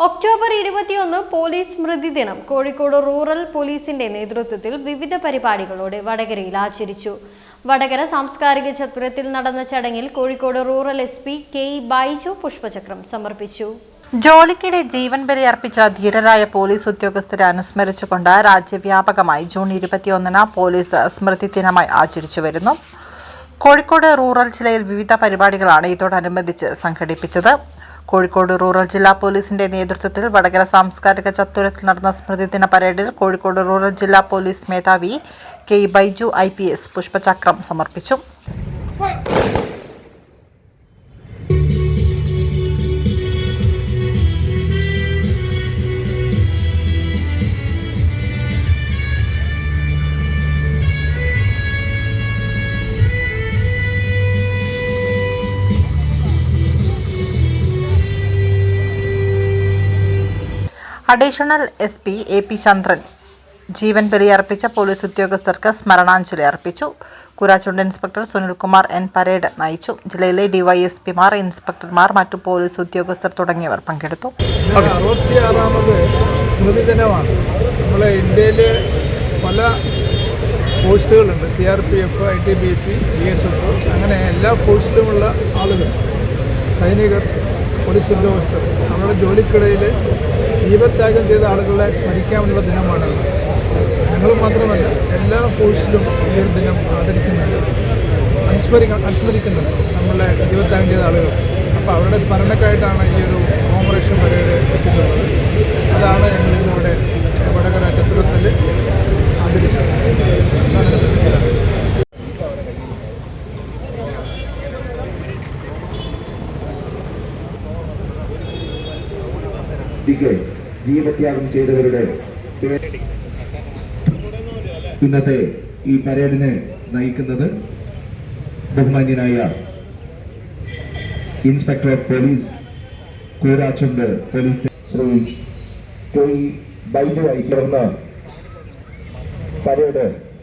October ഇരുപത്തിയൊന്ന് police സ്മൃതി ദിനം Kozhikode rural പോലീസിന്റെ നേതൃത്വത്തിൽ വിവിധ പരിപാടികളോടെ വടകരയിൽ ആചരിച്ചു. വടകര സാംസ്കാരിക ചത്വരത്തിൽ നടന്ന ചടങ്ങിൽ Kozhikode rural S P K Baiju പുഷ്പചക്രം സമർപ്പിച്ചു. ജോലിക്കിടെ ജീവൻ ബലി അർപ്പിച്ച ധീരരായ പോലീസ് ഉദ്യോഗസ്ഥരെ അനുസ്മരിച്ചുകൊണ്ട് രാജ്യവ്യാപകമായി ജൂൺ ഇരുപത്തിയൊന്നിന് പോലീസ് സ്മൃതി ദിനമായി ആചരിച്ചു വരുന്നു. കോഴിക്കോട് റൂറൽ ജില്ലയിൽ വിവിധ പരിപാടികളാണ് ഇതോടനുബന്ധിച്ച് സംഘടിപ്പിച്ചത്. കോഴിക്കോട് റൂറൽ ജില്ലാ പോലീസിന്റെ നേതൃത്വത്തിൽ വടകര സാംസ്കാരിക ചത്തുരത്തിൽ നടന്ന സ്മൃതിദിന പരേഡിൽ കോഴിക്കോട് റൂറൽ ജില്ലാ പോലീസ് മേധാവി K Baiju I P S പുഷ്പചക്രം സമർപ്പിച്ചു. Additional S P A P Chandran ജീവൻ ബലിയർപ്പിച്ച പോലീസ് ഉദ്യോഗസ്ഥർക്ക് സ്മരണാഞ്ജലി അർപ്പിച്ചു. Koorachundu inspector Sunilkumar N. Parade നയിച്ചു. ജില്ലയിലെ ഡിവൈഎസ്പിമാർ ഇൻസ്പെക്ടർമാർ മറ്റു പോലീസ് ഉദ്യോഗസ്ഥർ തുടങ്ങിയവർ പങ്കെടുത്തു. അറുപത്തിയാറാമത് സ്മൃതി നമ്മളെ ഇന്ത്യയിലെ പല ഫോഴ്സുകളുണ്ട് C R P F I T B P B S F അങ്ങനെ എല്ലാ ഫോഴ്സിലുമുള്ള ആളുകൾ സൈനികർ പോലീസ് ഉദ്യോഗസ്ഥർ നമ്മുടെ ജോലിക്കിടയിൽ ജീവത്യാഗം ചെയ്ത ആളുകളെ സ്മരിക്കാനുള്ള ദിനമാണ് ഞങ്ങൾ മാത്രമല്ല എല്ലാ ഫോഴ്സിലും ഈ ഒരു ദിനം ആദരിക്കുന്നുണ്ട്. അനുസ്മരിക്ക അനുസ്മരിക്കുന്നുണ്ട് നമ്മളെ ജീവത്യാഗം ചെയ്ത ആളുകൾ. അപ്പോൾ അവരുടെ സ്മരണക്കായിട്ടാണ് ഈ ഒരു കോമറേഷൻ പരേഡ് എത്തിയിട്ടുള്ളത് ഇന്ത്യയ്ക്ക് ജീവത്യാഗം ചെയ്തവരുടെ ഇന്നത്തെ ഈ പരേഡിനെ നയിക്കുന്നത് ബഹുമാന്യനായ inspector of police Koorachundu police Shri K Baiju ആയി ചേർന്ന് പരേഡ്